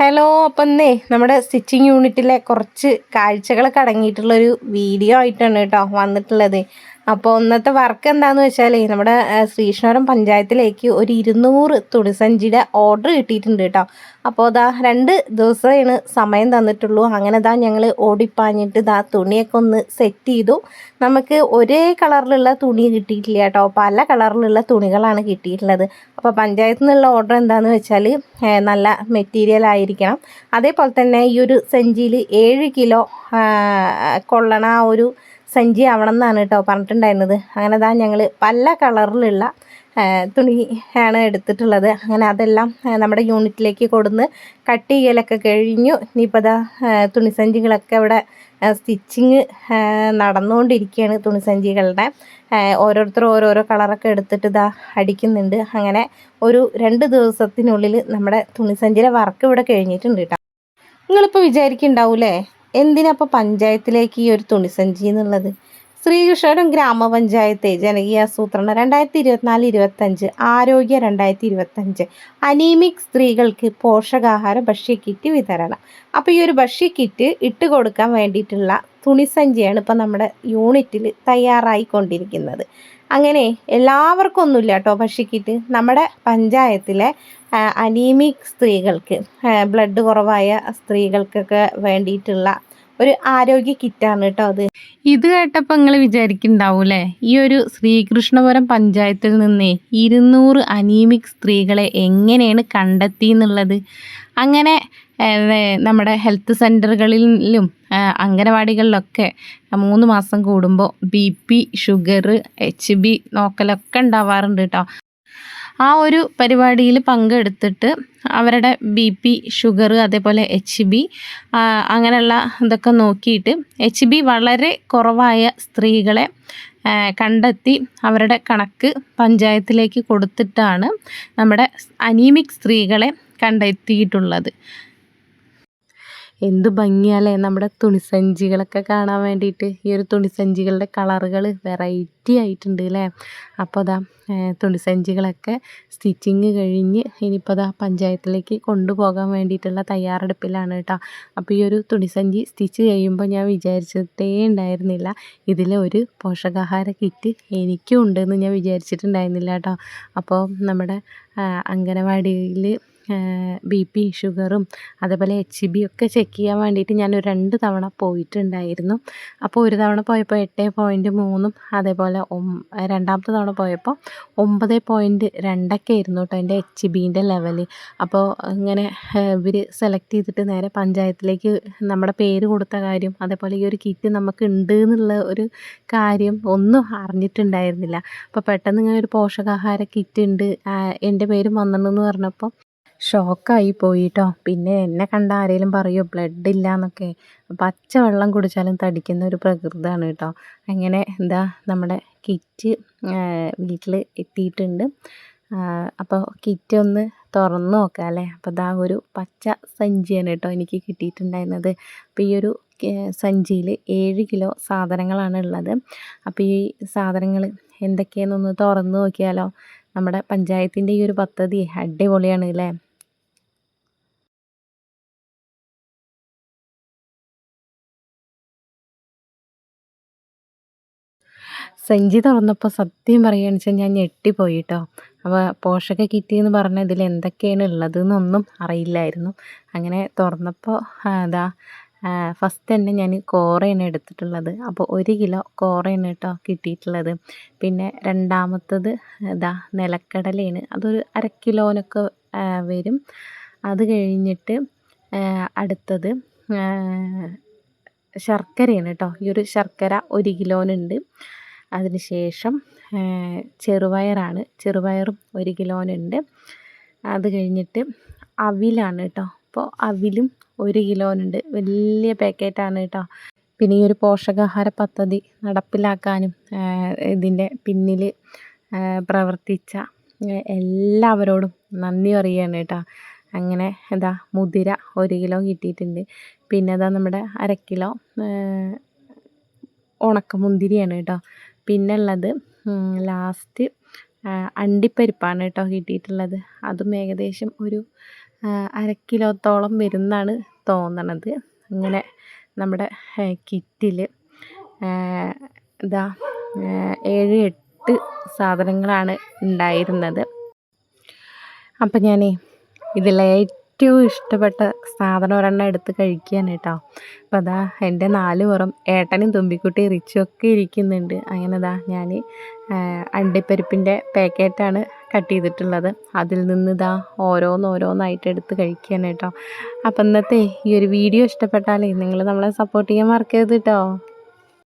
Hello അപ്പം എന്നേ നമ്മുടെ സ്റ്റിച്ചിങ് യൂണിറ്റിലെ കുറച്ച് കാഴ്ചകളൊക്കെ അടങ്ങിയിട്ടുള്ളൊരു വീഡിയോ ആയിട്ടാണ് കേട്ടോ വന്നിട്ടുള്ളത്. അപ്പോൾ ഇന്നത്തെ വർക്ക് എന്താണെന്ന് വെച്ചാൽ നമ്മുടെ ശ്രീകൃഷ്ണപുരം പഞ്ചായത്തിലേക്ക് ഒരു ഇരുന്നൂറ് തുണിസഞ്ചിയുടെ ഓർഡർ കിട്ടിയിട്ടുണ്ട് കേട്ടോ. അപ്പോൾ അതാ രണ്ട് ദിവസമാണ് സമയം തന്നിട്ടുള്ളൂ. അങ്ങനെ ഇതാ ഞങ്ങൾ ഓടിപ്പാഞ്ഞിട്ട് ഇതാ തുണിയൊക്കെ ഒന്ന് സെറ്റ് ചെയ്തു. നമുക്ക് ഒരേ കളറിലുള്ള തുണി കിട്ടിയിട്ടില്ല കേട്ടോ. പല കളറിലുള്ള തുണികളാണ് കിട്ടിയിട്ടുള്ളത്. അപ്പോൾ പഞ്ചായത്തിൽ നിന്നുള്ള ഓർഡർ എന്താണെന്ന് വെച്ചാൽ നല്ല മെറ്റീരിയൽ ആയിരിക്കണം. അതേപോലെ തന്നെ ഈ ഒരു സെഞ്ചിയിൽ ഏഴ് കിലോ കൊള്ളണ ഒരു സഞ്ചി ആവണം എന്നാണ് കേട്ടോ പറഞ്ഞിട്ടുണ്ടായിരുന്നത്. അങ്ങനെ അതാ ഞങ്ങൾ പല കളറിലുള്ള തുണി ആണ് എടുത്തിട്ടുള്ളത്. അങ്ങനെ അതെല്ലാം നമ്മുടെ യൂണിറ്റിലേക്ക് കൊടുന്ന് കട്ട് ചെയ്യലൊക്കെ കഴിഞ്ഞു. ഇനിയിപ്പോൾ അതാ തുണിസഞ്ചികളൊക്കെ ഇവിടെ സ്റ്റിച്ചിങ് നടന്നുകൊണ്ടിരിക്കുകയാണ് തുണിസഞ്ചികളുടെ സഞ്ചികളുടെ. ഓരോരുത്തർ ഓരോരോ കളറൊക്കെ എടുത്തിട്ട് ഇതാ അടിക്കുന്നുണ്ട്. അങ്ങനെ ഒരു രണ്ട് ദിവസത്തിനുള്ളിൽ നമ്മുടെ തുണിസഞ്ചിയുടെ വർക്ക് ഇവിടെ കഴിഞ്ഞിട്ടുണ്ട് കേട്ടോ നിങ്ങളിപ്പോൾ വിചാരിക്കുന്നുണ്ടാവൂലേ? എന്തിനപ്പോൾ പഞ്ചായത്തിലേക്ക് ഈ ഒരു തുണിസഞ്ചി എന്നുള്ളത്? ശ്രീകൃഷ്ണപുരം ഗ്രാമപഞ്ചായത്ത് ജനകീയ ആസൂത്രണം രണ്ടായിരത്തി ഇരുപത്തിനാല് ഇരുപത്തഞ്ച് ആരോഗ്യ രണ്ടായിരത്തി ഇരുപത്തഞ്ച് അനീമിക് സ്ത്രീകൾക്ക് പോഷകാഹാര ഭക്ഷ്യ കിറ്റ് വിതരണം. അപ്പോൾ ഈ ഒരു ഭക്ഷ്യ കിറ്റ് ഇട്ട് കൊടുക്കാൻ വേണ്ടിയിട്ടുള്ള തുണിസഞ്ചിയാണ് ഇപ്പോൾ നമ്മുടെ യൂണിറ്റിൽ തയ്യാറായിക്കൊണ്ടിരിക്കുന്നത്. അങ്ങനെ എല്ലാവർക്കും ഒന്നുമില്ല കേട്ടോ ഭക്ഷ്യക്കിറ്റ് നമ്മുടെ പഞ്ചായത്തിലെ അനീമിക് സ്ത്രീകൾക്ക് ബ്ലഡ് കുറവായ സ്ത്രീകൾക്കൊക്കെ വേണ്ടിയിട്ടുള്ള ഒരു ആരോഗ്യ കിറ്റാണ് കേട്ടോ അത്. ഇത് കേട്ടപ്പോൾ നിങ്ങൾ വിചാരിക്കുന്നുണ്ടാവൂലേ ഈ ഒരു ശ്രീകൃഷ്ണപുരം പഞ്ചായത്തിൽ നിന്ന് ഇരുന്നൂറ് അനീമിക് സ്ത്രീകളെ എങ്ങനെയാണ് കണ്ടെത്തി എന്നുള്ളത്? അങ്ങനെ നമ്മുടെ ഹെൽത്ത് സെന്ററുകളിലും അംഗനവാടികളിലൊക്കെ മൂന്ന് മാസം കൂടുമ്പോൾ B P sugar H B നോക്കലൊക്കെ ഉണ്ടാവാറുണ്ട് കേട്ടോ. ആ ഒരു പരിപാടിയിൽ പങ്കെടുത്തിട്ട് അവരുടെ ബി പി ഷുഗർ അതേപോലെ എച്ച് ബി അങ്ങനെയുള്ള ഇതൊക്കെ നോക്കിയിട്ട് എച്ച് ബി വളരെ കുറവായ സ്ത്രീകളെ കണ്ടെത്തി അവരുടെ കണക്ക് പഞ്ചായത്തിലേക്ക് കൊടുത്തിട്ടാണ് നമ്മുടെ അനീമിക് സ്ത്രീകളെ കണ്ടെത്തിയിട്ടുള്ളത്. എന്ത് ഭംഗിയല്ലേ നമ്മുടെ തുണിസഞ്ചികളൊക്കെ കാണാൻ വേണ്ടിയിട്ട്. ഈ ഒരു തുണിസഞ്ചികളുടെ കളറുകൾ വെറൈറ്റി ആയിട്ടുണ്ട് അല്ലേ അപ്പോൾ അതാ തുണിസഞ്ചികളൊക്കെ സ്റ്റിച്ചിങ് കഴിഞ്ഞ് ഇനിയിപ്പോൾ അതാ പഞ്ചായത്തിലേക്ക് കൊണ്ടുപോകാൻ വേണ്ടിയിട്ടുള്ള തയ്യാറെടുപ്പിലാണ് കേട്ടോ. അപ്പോൾ ഈ ഒരു തുണിസഞ്ചി സ്റ്റിച്ച് ചെയ്യുമ്പോൾ ഞാൻ വിചാരിച്ചിട്ടേ ഉണ്ടായിരുന്നില്ല. ഇതിൽ ഒരു പോഷകാഹാര കിറ്റ് എനിക്കും ഉണ്ടെന്ന് ഞാൻ വിചാരിച്ചിട്ടുണ്ടായിരുന്നില്ല കേട്ടോ. അപ്പോൾ നമ്മുടെ അംഗനവാടിയിൽ ബി പി ഷുഗറും അതേപോലെ എച്ച് ബി ഒക്കെ ചെക്ക് ചെയ്യാൻ വേണ്ടിയിട്ട് ഞാൻ ഒരു രണ്ട് തവണ പോയിട്ടുണ്ടായിരുന്നു. അപ്പോൾ ഒരു തവണ പോയപ്പോൾ എട്ട് പോയിന്റ് മൂന്നും അതേപോലെ രണ്ടാമത്തെ തവണ പോയപ്പോൾ ഒമ്പത് പോയിന്റ് രണ്ടൊക്കെ ആയിരുന്നു കേട്ടോ എന്റെ എച്ച് ബീന്റെ ലെവൽ അപ്പോൾ ഇങ്ങനെ ഇവർ സെലക്ട് ചെയ്തിട്ട് നേരെ പഞ്ചായത്തിലേക്ക് നമ്മുടെ പേര് കൊടുത്ത കാര്യം അതേപോലെ ഈ ഒരു കിറ്റ് നമുക്ക് ഉണ്ട് എന്നുള്ള ഒരു കാര്യം ഒന്നും അറിഞ്ഞിട്ടുണ്ടായിരുന്നില്ല. അപ്പോൾ പെട്ടെന്ന് ഇങ്ങനെ ഒരു പോഷകാഹാര കിറ്റ് ഉണ്ട് എന്റെ പേരും വന്നിട്ടുണ്ടെന്ന് പറഞ്ഞപ്പോൾ ഷോക്കായി പോയി കേട്ടോ പിന്നെ എന്നെ കണ്ട ആരെങ്കിലും പറയുമോ ബ്ലഡ് ഇല്ല എന്നൊക്കെ പച്ച വെള്ളം കുടിച്ചാലും തടിക്കുന്ന ഒരു പ്രകൃതമാണ് കേട്ടോ. അങ്ങനെ എന്താ നമ്മുടെ കിറ്റ് വീട്ടിൽ എത്തിയിട്ടുണ്ട്. അപ്പോൾ കിറ്റ് ഒന്ന് തുറന്ന് നോക്കാം അല്ലേ? അപ്പോൾ ഇതാ ഒരു പച്ച സഞ്ചിയാണ് കേട്ടോ എനിക്ക് കിട്ടിയിട്ടുണ്ടായിരുന്നത്. അപ്പോൾ ഈ ഒരു സഞ്ചിയിൽ ഏഴ് കിലോ സാധനങ്ങളാണ് ഉള്ളത്. അപ്പോൾ ഈ സാധനങ്ങൾ എന്തൊക്കെയാണെന്നൊന്ന് തുറന്ന് നോക്കിയാലോ. നമ്മുടെ പഞ്ചായത്തിന്റെ ഈ ഒരു പദ്ധതി അടിപൊളിയാണ് അല്ലേ? സഞ്ചി തുറന്നപ്പോൾ സത്യം പറയുകയാണെന്ന് വെച്ചാൽ ഞാൻ ഞെട്ടിപ്പോയി കേട്ടോ അപ്പോൾ പോഷക കിറ്റി എന്ന് പറഞ്ഞാൽ ഇതിൽ എന്തൊക്കെയാണ് ഉള്ളതെന്നൊന്നും അറിയില്ലായിരുന്നു. അങ്ങനെ തുറന്നപ്പോൾ അതാ ഫസ്റ്റ് തന്നെ ഞാൻ കോറയാണ് എടുത്തിട്ടുള്ളത്. അപ്പോൾ ഒരു കിലോ കോറയാണ് കേട്ടോ കിട്ടിയിട്ടുള്ളത്. പിന്നെ രണ്ടാമത്തത് ഇതാ നിലക്കടലയാണ്. അതൊരു അര കിലോനൊക്കെ വരും. അത് കഴിഞ്ഞിട്ട് അടുത്തത് ശർക്കരയാണ് കേട്ടോ. ഈ ഒരു ശർക്കര ഒരു കിലോനുണ്ട്. അതിന് ശേഷം ആ, ചെറുപയറാണ്. ചെറുപയറും ഒരു കിലോനുണ്ട്. അത് കഴിഞ്ഞിട്ട് അവിലാണ് കേട്ടോ അപ്പോൾ അവിലും ഒരു കിലോനുണ്ട്. വലിയ പാക്കറ്റാണ് കേട്ടോ പിന്നെ ഈ ഒരു പോഷകാഹാര പദ്ധതി നടപ്പിലാക്കാനും ഇതിന്റെ പിന്നിൽ പ്രവർത്തിച്ച എല്ലാവരോടും നന്ദി പറയുകയാണ് കേട്ടോ അങ്ങനെ എന്താ മുതിര ഒരു കിലോ കിട്ടിയിട്ടുണ്ട്. പിന്നെ അതാ നമ്മുടെ അര കിലോ ഉണക്കമുന്തിരിയാണ് കേട്ടോ പിന്നെ ഉള്ളത് ലാസ്റ്റ് അണ്ടിപ്പരിപ്പാണ് കേട്ടോ കിട്ടിയിട്ടുള്ളത്. അതും ഏകദേശം ഒരു അര കിലോത്തോളം വരുന്നാണ് തോന്നണത്. അങ്ങനെ നമ്മുടെ കിറ്റിൽ ഇതാ ഏഴ് എട്ട് സാധനങ്ങളാണ് ഉണ്ടായിരുന്നത്. അപ്പം ഞാനേ ഇതിലെ ഏറ്റവും ഇഷ്ടപ്പെട്ട സാധനം ഒരെണ്ണം എടുത്ത് കഴിക്കുകയാണ് കേട്ടോ. അപ്പം അതാ എന്റെ നാല് പുറം ഏട്ടനും തുമ്പിക്കുട്ടി റിച്ചും ഇരിക്കുന്നുണ്ട്. അങ്ങനെ അതാ ഞാൻ അണ്ടിപ്പരിപ്പിന്റെ പാക്കറ്റാണ് കട്ട് ചെയ്തിട്ടുള്ളത്. അതിൽ നിന്ന് ഇതാ ഓരോന്നോരോന്നായിട്ട് എടുത്ത് കഴിക്കുകയാണ് കേട്ടോ. അപ്പം ഇന്നത്തെ ഈ ഒരു വീഡിയോ ഇഷ്ടപ്പെട്ടാലേ നിങ്ങൾ നമ്മളെ സപ്പോർട്ട് ചെയ്യാൻ മറക്കരുത് കേട്ടോ.